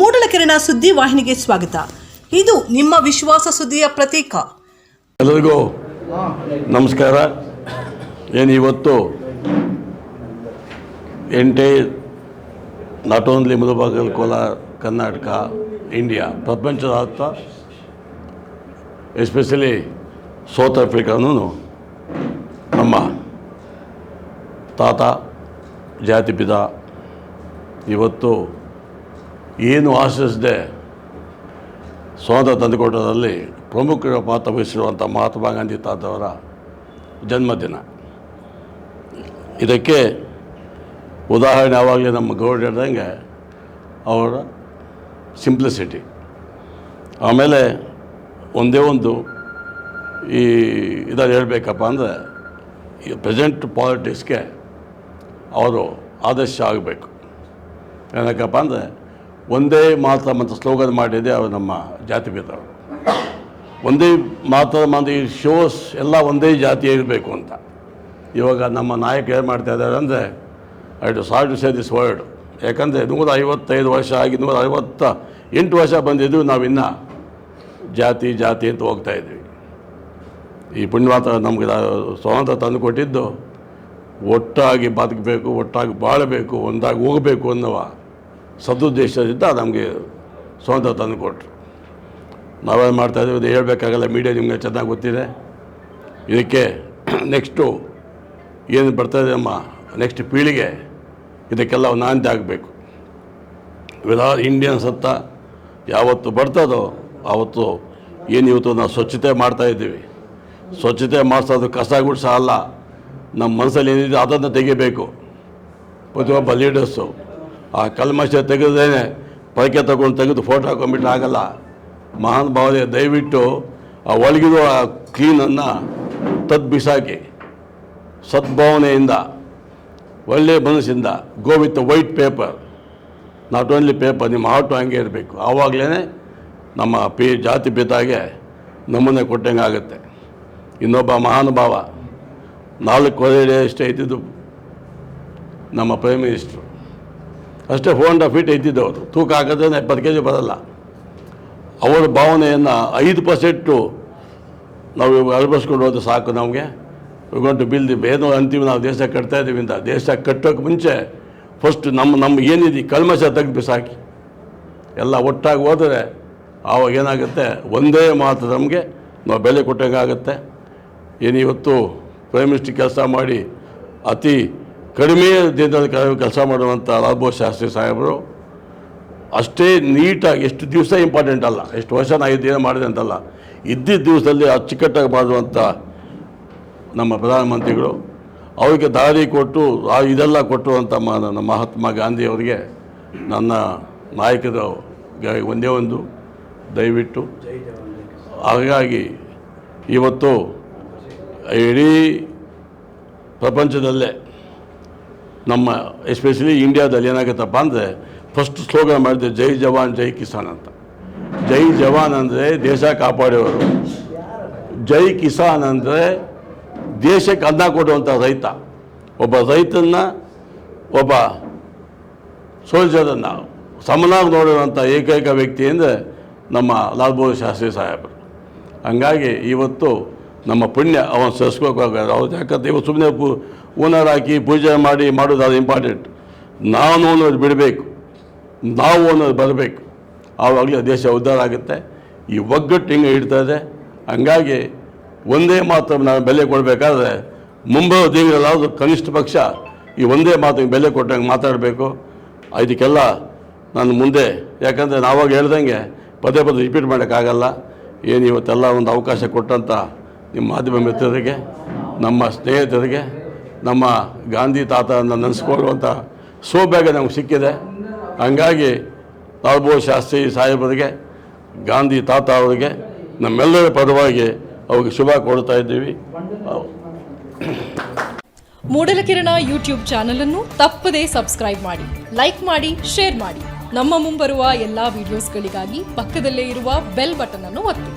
ಮೂಡಲಕೆರೆನ ಸುದ್ದಿ ವಾಹಿನಿಗೆ ಸ್ವಾಗತ. ಇದು ನಿಮ್ಮ ವಿಶ್ವಾಸ ಸುದ್ದಿಯ ಪ್ರತೀಕ. ಎಲ್ಲರಿಗೂ ನಮಸ್ಕಾರ. ಏನು ಇವತ್ತು ಎಂಟೇ, not only Mulbagal Kolar Karnataka, India ಪ್ರಪಂಚದಾದ್ಯಂತ ಎಸ್ಪೆಷಲಿ ಸೌತ್ ಆಫ್ರಿಕಾನೂ ನಮ್ಮ ತಾತ ಜಾತಿಪಿತ ಇವತ್ತು ಏನು ಆಶಿಸದೆ ಸ್ವಾತಂತ್ರ್ಯ ತಂದುಕೊಟ್ಟದಲ್ಲಿ ಪ್ರಮುಖ ಪಾತ್ರ ವಹಿಸಿರುವಂಥ ಮಹಾತ್ಮ ಗಾಂಧಿ ತಾತವರ ಜನ್ಮದಿನ. ಇದಕ್ಕೆ ಉದಾಹರಣೆ ಯಾವಾಗಲೇ ನಮ್ಮ ಗೌಡ್ ಹೇಳ್ದಂಗೆ ಅವರ ಸಿಂಪ್ಲಿಸಿಟಿ. ಆಮೇಲೆ ಒಂದೇ ಒಂದು ಈ ಇದನ್ನು ಹೇಳಬೇಕಪ್ಪ ಅಂದರೆ ಈ ಪ್ರೆಸೆಂಟ್ ಪಾಲಿಟಿಕ್ಸ್ಗೆ ಅವರು ಆದರ್ಶ ಆಗಬೇಕು. ಏನಕ್ಕಪ್ಪ ಅಂದರೆ ಒಂದೇ ಮಾತ ಮತ್ತು ಸ್ಲೋಗನ್ ಮಾಡಿದೆ ಅವರು ನಮ್ಮ ಜಾತಿ ಭೇದವರು ಒಂದೇ ಮಾತ ಮಂದಿ ಶೋಸ್ ಎಲ್ಲ ಒಂದೇ ಜಾತಿ ಇರಬೇಕು ಅಂತ. ಇವಾಗ ನಮ್ಮ ನಾಯಕ ಏನು ಮಾಡ್ತಾ ಇದ್ದಾರೆ ಅಂದರೆ I do sir to say this word. ಯಾಕಂದರೆ ನೂರ ಐವತ್ತೈದು ವರ್ಷ ಆಗಿ ನೂರ ಐವತ್ತ ಎಂಟು ವರ್ಷ ಬಂದಿದ್ದು ನಾವಿನ್ನು ಜಾತಿ ಜಾತಿ ಅಂತ ಹೋಗ್ತಾ ಇದ್ವಿ. ಈ ಪುಣ್ಯವಾತ ನಮಗೆ ಸ್ವಾತಂತ್ರ್ಯ ತಂದು ಕೊಟ್ಟಿದ್ದು, ಒಟ್ಟಾಗಿ ಬದುಕಬೇಕು, ಒಟ್ಟಾಗಿ ಬಾಳಬೇಕು, ಒಂದಾಗಿ ಹೋಗಬೇಕು ಅನ್ನುವ ಸದುದ್ದೇಶದಿಂದ ನಮಗೆ ಸ್ವಾತಂತ್ರ್ಯ ತಂದು ಕೊಟ್ಟರು ನಾವೇನು ಮಾಡ್ತಾಯಿದ್ದೀವಿ ಅದು ಹೇಳಬೇಕಾಗಲ್ಲ ಮೀಡಿಯಾ ನಿಮಗೆ ಚೆನ್ನಾಗಿ ಗೊತ್ತಿದೆ. ಇದಕ್ಕೆ ನೆಕ್ಸ್ಟು ಏನು ಬರ್ತಾಯಿದೆ ನಮ್ಮ ನೆಕ್ಸ್ಟ್ ಪೀಳಿಗೆ, ಇದಕ್ಕೆಲ್ಲ ನಾಂದಿ ಆಗಬೇಕು. ವಿಧಾ ಇಂಡಿಯನ್ ಸತ್ತ ಯಾವತ್ತು ಬರ್ತದೋ ಆವತ್ತು ಏನು ಇವತ್ತು ನಾವು ಸ್ವಚ್ಛತೆ ಮಾಡ್ತಾಯಿದ್ದೀವಿ ಸ್ವಚ್ಛತೆ ಮಾಡಿಸೋದು ಕಸ ಗುಡ್ಸ ಅಲ್ಲ. ನಮ್ಮ ಮನಸ್ಸಲ್ಲಿ ಏನಿದೆ ಅದನ್ನು ತೆಗಿಬೇಕು. ಪ್ರತಿಯೊಬ್ಬ ಲೀಡರ್ಸು ಆ ಕಲ್ಮಶ ತೆಗೆದೇನೆ ಪೈಕೆ ತಗೊಂಡು ತೆಗೆದು ಫೋಟೋ ಹಾಕೊಂಡ್ಬಿಟ್ಟು ಆಗಲ್ಲ. ಮಹಾನ್ ಭಾವನೆ, ದಯವಿಟ್ಟು ಆ ಒಳಗಿರೋ ಆ ಕ್ಲೀನನ್ನು ತದ್ ಬಿಸಾಕಿ ಸದ್ಭಾವನೆಯಿಂದ ಒಳ್ಳೆಯ ಮನಸ್ಸಿಂದ go with white paper not only paper ನಿಮ್ಮ ಆಟೋ ಹಂಗೆ ಇರಬೇಕು. ಆವಾಗಲೇ ನಮ್ಮ ಪಿ, ಜಾತಿ ಪಿತಾಗೆ ನಮೂನೆ ಕೊಟ್ಟಂಗೆ ಆಗುತ್ತೆ. ಇನ್ನೊಬ್ಬ ಮಹಾನುಭಾವ ನಾಲ್ಕು ವರ್ಷ ಅಷ್ಟೇ ಇದ್ದಿದ್ದು ನಮ್ಮ ಪ್ರೈಮ್ ಮಿನಿಸ್ಟ್ರು ಅಷ್ಟೇ ಫೋರ್ ಆ್ಯಂಡ್ ಹಾಫ್ ಫೀಟ್ ಇದ್ದಿದ್ದು ಅವರು ತೂಕ ಹಾಕಿದ್ರೆ ಎಪ್ಪತ್ತು ಕೆ ಜಿ ಬರಲ್ಲ. ಅವರ ಭಾವನೆಯನ್ನು ಐದು ಪರ್ಸೆಂಟು ನಾವು ಅಳವಡಿಸ್ಕೊಂಡು ಹೋದ್ರೆ ಸಾಕು ನಮಗೆ. ಟು ಬಿಲ್ ಏನೋ ಅಂತೀವಿ ನಾವು ದೇಶ ಕಟ್ತಾ ಇದ್ದೀವಿ ಅಂತ. ದೇಶ ಕಟ್ಟೋಕ್ಕೆ ಮುಂಚೆ ಫಸ್ಟ್ ನಮ್ಮ ನಮ್ಮ ಏನಿದೆ ಕಲ್ಮಶ ತೆಗೆದು ಬಿಸಾಕಿ ಎಲ್ಲ ಒಟ್ಟಾಗಿ ಹೋದರೆ ಆವಾಗ ಏನಾಗುತ್ತೆ? ಒಂದೇ ಮಾತು ನಮಗೆ, ನಾವು ಬೆಲೆ ಕೊಟ್ಟಂಗೆ ಆಗುತ್ತೆ ಏನು ಪ್ರೈಮ್ ಮಿನಿಸ್ಟರ್ ಕೆಲಸ ಮಾಡಿ ಅತಿ ಕಡಿಮೆ ಕೆಲಸ ಮಾಡುವಂಥ ಲಾಲ್ಬೋಸ್ ಶಾಸ್ತ್ರಿ ಸಾಹೇಬರು ಅಷ್ಟೇ ನೀಟಾಗಿ ಎಷ್ಟು ದಿವಸ ಇಂಪಾರ್ಟೆಂಟ್ ಅಲ್ಲ, ಎಷ್ಟು ವರ್ಷ ನಾ ಇದ್ದೇನೆ ಮಾಡಿದೆ ಅಂತಲ್ಲ, ಇದ್ದಿದ್ದ ದಿವಸದಲ್ಲಿ ಅಚ್ಚುಕಟ್ಟಾಗಿ ಮಾಡುವಂಥ ನಮ್ಮ ಪ್ರಧಾನಮಂತ್ರಿಗಳು, ಅವರಿಗೆ ದಾರಿ ಕೊಟ್ಟು, ಆ ಇದೆಲ್ಲ ಕೊಟ್ಟುವಂಥ ನಮ್ಮ ಮಹಾತ್ಮ ಗಾಂಧಿಯವರಿಗೆ ನನ್ನ ನಾಯಕರು ಒಂದೇ ಒಂದು ದಯವಿಟ್ಟು. ಹಾಗಾಗಿ ಇವತ್ತು ಇಡೀ ಪ್ರಪಂಚದಲ್ಲೇ ನಮ್ಮ ಎಸ್ಪೆಷಲಿ ಇಂಡಿಯಾದಲ್ಲಿ ಏನಾಗುತ್ತಪ್ಪ ಅಂದರೆ ಫಸ್ಟ್ ಸ್ಲೋಗನ್ ಮಾಡಿದೆ ಜೈ ಜವಾನ್, ಜೈ ಕಿಸಾನ್ ಅಂತ. ಜೈ ಜವಾನ್ ಅಂದರೆ ದೇಶ ಕಾಪಾಡೋರು. ಜೈ ಕಿಸಾನ್ ಅಂದರೆ ದೇಶಕ್ಕೆ ಅನ್ನ ಕೊಡುವಂಥ ರೈತ. ಒಬ್ಬ ರೈತನ್ನ ಒಬ್ಬ ಸೋಲ್ಜರನ್ನು ಸಮನಾಗಿ ನೋಡಿರುವಂಥ ಏಕೈಕ ವ್ಯಕ್ತಿ ಅಂದರೆ ನಮ್ಮ ಲಾಲ್ ಬಹದ್ದೂರ್ ಶಾಸ್ತ್ರಿ ಸಾಹೇಬರು ಹಂಗಾಗಿ ಇವತ್ತು ನಮ್ಮ ಪುಣ್ಯ ಅವನು ಸರಿಸ್ಕೋಬೇಕಾದ್ರೆ ಅವ್ರು ಯಾಕಂದ್ರೆ ಇವತ್ತು ಸುಮ್ಮನೆ ಪೂ ಹೂನಾರ ಹಾಕಿ ಪೂಜೆ ಮಾಡಿ ಮಾಡೋದು ಅದು ಇಂಪಾರ್ಟೆಂಟ್ ನಾನು ಅನ್ನೋದು ಬಿಡಬೇಕು. ನಾವು ಅನ್ನೋದು ಬರಬೇಕು. ಆವಾಗಲೇ ದೇಶ ಉದ್ಧಾರ ಆಗುತ್ತೆ. ಈ ಒಗ್ಗಟ್ಟು ಹಿಂಗೆ ಇದೆ. ಹಂಗಾಗಿ ಒಂದೇ ಮಾತು ನಾವು ಬೆಲೆ ಕೊಡಬೇಕಾದ್ರೆ ಮುಂಬರುವ ದಿನಗಳಾದರೂ ಕನಿಷ್ಠ ಪಕ್ಷ ಈ ಒಂದೇ ಮಾತಿಗೆ ಬೆಲೆ ಕೊಟ್ಟಂಗೆ ಮಾತಾಡಬೇಕು. ಇದಕ್ಕೆಲ್ಲ ನಾನು ಮುಂದೆ, ಯಾಕಂದರೆ ನಾವಾಗ ಹೇಳ್ದಂಗೆ ಪದೇ ಪದೇ ರಿಪೀಟ್ ಮಾಡೋಕ್ಕಾಗಲ್ಲ. ಏನು ಇವತ್ತೆಲ್ಲ ಒಂದು ಅವಕಾಶ ಕೊಟ್ಟಂಥ ನಿಮ್ಮ ಮಾಧ್ಯಮ ಮಿತ್ರರಿಗೆ, ನಮ್ಮ ಸ್ನೇಹಿತರಿಗೆ ನಮ್ಮ ಗಾಂಧಿ ತಾತನ ನೆನೆಸ್ಕೊಳ್ಳುವಂಥ ಸೌಭಾಗ್ಯ ನಮ್ಗೆ ಸಿಕ್ಕಿದೆ. ಹಂಗಾಗಿ ಲಾಲ್ಬೋ ಶಾಸ್ತ್ರಿ ಸಾಹೇಬರಿಗೆ, ಗಾಂಧಿ ತಾತ ಅವರಿಗೆ, ನಮ್ಮೆಲ್ಲರ ಪರವಾಗಿ ಅವ್ರಿಗೆ ಶುಭ ಕೊಡ್ತಾ ಇದ್ದೀವಿ. ಮೂಡಲಕಿರಣ ಯೂಟ್ಯೂಬ್ ಚಾನಲ್ ಅನ್ನು ತಪ್ಪದೇ ಸಬ್ಸ್ಕ್ರೈಬ್ ಮಾಡಿ, ಲೈಕ್ ಮಾಡಿ, ಶೇರ್ ಮಾಡಿ. ನಮ್ಮ ಮುಂಬರುವ ಎಲ್ಲಾ ವಿಡಿಯೋಸ್ಗಳಿಗಾಗಿ ಪಕ್ಕದಲ್ಲೇ ಇರುವ ಬೆಲ್ ಬಟನ್ ಅನ್ನು ಒತ್ತಿ.